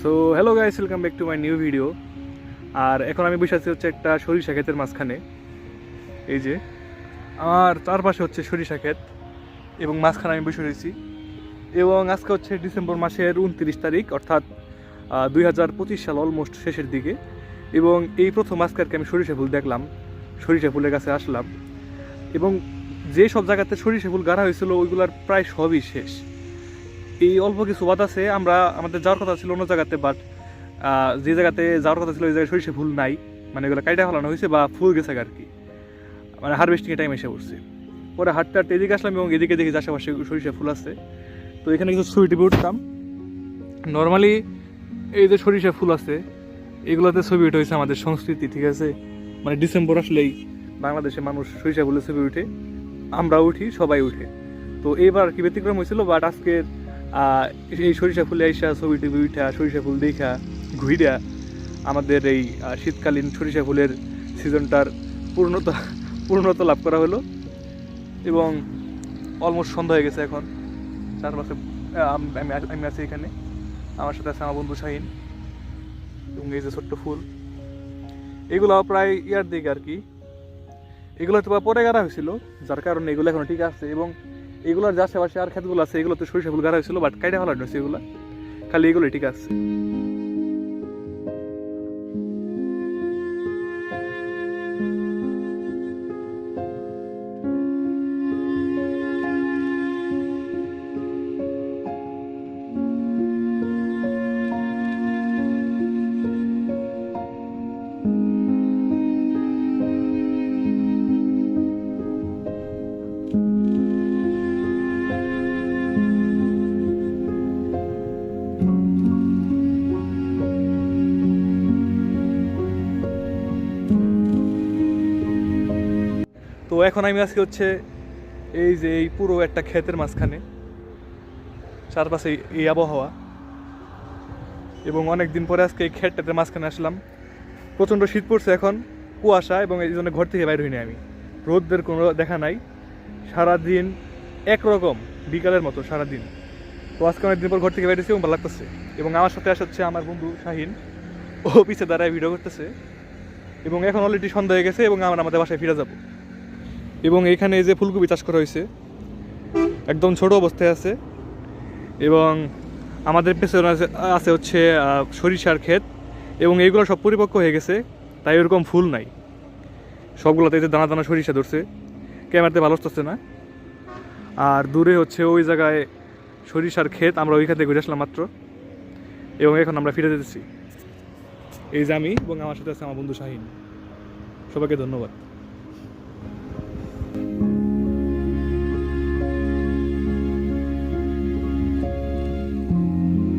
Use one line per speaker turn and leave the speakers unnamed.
So hello guys welcome back to my new video আর এখন আমি বসে আছি হচ্ছে একটা সরিষা ক্ষেতের মাঝখানে। এই যে আমার চারপাশে হচ্ছে সরিষা ক্ষেত এবং মাঝখানে আমি বসে রয়েছি। এবং আজকে হচ্ছে ডিসেম্বর মাসের উনত্রিশ তারিখ, অর্থাৎ দুই হাজার পঁচিশ সাল অলমোস্ট শেষের দিকে। এবং এই প্রথম আজকে আমি সরিষা ফুল দেখলাম, সরিষা ফুলের কাছে আসলাম। এবং যে সব জায়গাতে সরিষা ফুল গাড়া হয়েছিল, ওইগুলার প্রায় সবই শেষ। এই অল্প কিছু বাদ আছে, আমরা আমাদের যাওয়ার কথা ছিল অন্য জায়গাতে বাট যে জায়গাতে যাওয়ার কথা ছিল ওই জায়গায় সরিষা ফুল নাই। মানে এগুলো কাইটা ফেলানো হয়েছে বা ফুল গেছে আর কি। মানে হারভেস্টিংয়ের টাইম এসে পড়ছে। পরে হাঁটতে হাঁটতে এদিকে আসলাম এবং এদিকে দেখি আশেপাশে সরিষা ফুল আছে। তো এখানে কিছু ছবি টিপে উঠতাম। নর্মালি এই যে সরিষা ফুল আছে, এগুলোতে ছবি উঠে হয়েছে আমাদের সংস্কৃতি, ঠিক আছে? মানে ডিসেম্বর আসলেই বাংলাদেশে মানুষ সরিষা ফুলের ছবি উঠে। আমরা উঠি, সবাই উঠে। তো এইবার আর কি ব্যতিক্রম হয়েছিল বাট আজকের এই সরিষা ফুলে আইসা ছবি টবি উঠা, সরিষা ফুল দেখা, ঘুইরা আমাদের এই শীতকালীন সরিষা ফুলের সিজনটার পূর্ণতা পূর্ণতা লাভ করা হলো। এবং অলমোস্ট সন্ধ্যা হয়ে গেছে এখন। চারপাশে আমি আমি আছি এখানে। আমার সাথে আছে আমার বন্ধু শাহিন। এবং এই যে ছোট্ট ফুল। এগুলো প্রায় ইয়ার দিকে আর কি। এগুলো বা পরে গাড়া হয়েছিল, যার কারণে এগুলো এখন ঠিক আছে। এবং এগুলোর যে আশেপাশে আর ক্ষেতগুলো আছে এগুলো তো সরিষা ফুল গাড়া হয়েছিল বাট কাইটা ভালো হয়েছে এগুলো খালি এগুলোই ঠিক আছে। তো এখন আমি আজকে হচ্ছে এই যে এই পুরো একটা ক্ষেতের মাঝখানে, চারপাশে এই- আবহাওয়া। এবং অনেক দিন পরে আজকে এই ক্ষেতটাতে মাঝখানে আসলাম। প্রচণ্ড শীত পড়ছে এখন, কুয়াশা এবং এই জন্য ঘর থেকে বাইর হইনি আমি। রোদের কোনো দেখা নাই। সারাদিন একরকম, বিকালের মতো সারাদিন। তো আজকে অনেকদিন পর ঘর থেকে বেরিয়েছি এবং ভালো লাগতেছে। এবং আমার সাথে আসা হচ্ছে আমার বন্ধু শাহিন। ও পিছে দাঁড়ায় ভিডিও করতেছে। এবং এখন অলরেডি সন্ধ্যা হয়ে গেছে এবং আমরা আমাদের বাসায় ফিরে যাব। এবং এখানে যে ফুলকপি চাষ করা হয়েছে, একদম ছোট অবস্থায় আছে। এবং আমাদের পেছনে আছে- হচ্ছে সরিষার ক্ষেত এবং এইগুলো সব পরিপক্ক হয়ে গেছে, তাই ওরকম ফুল নাই। সবগুলোতে যে দানা দানা সরিষা ধরছে, ক্যামেরাতে ভালো আসতেছে না। আর দূরে হচ্ছে ওই জায়গায় সরিষার ক্ষেত, আমরা ওইখান থেকে ঘুরে আসলাম মাত্র। এবং এখন আমরা ফিরে যেতেছি। এই যে আমি এবং আমার সাথে আছে আমার বন্ধু শাহিন। সবাইকে ধন্যবাদ।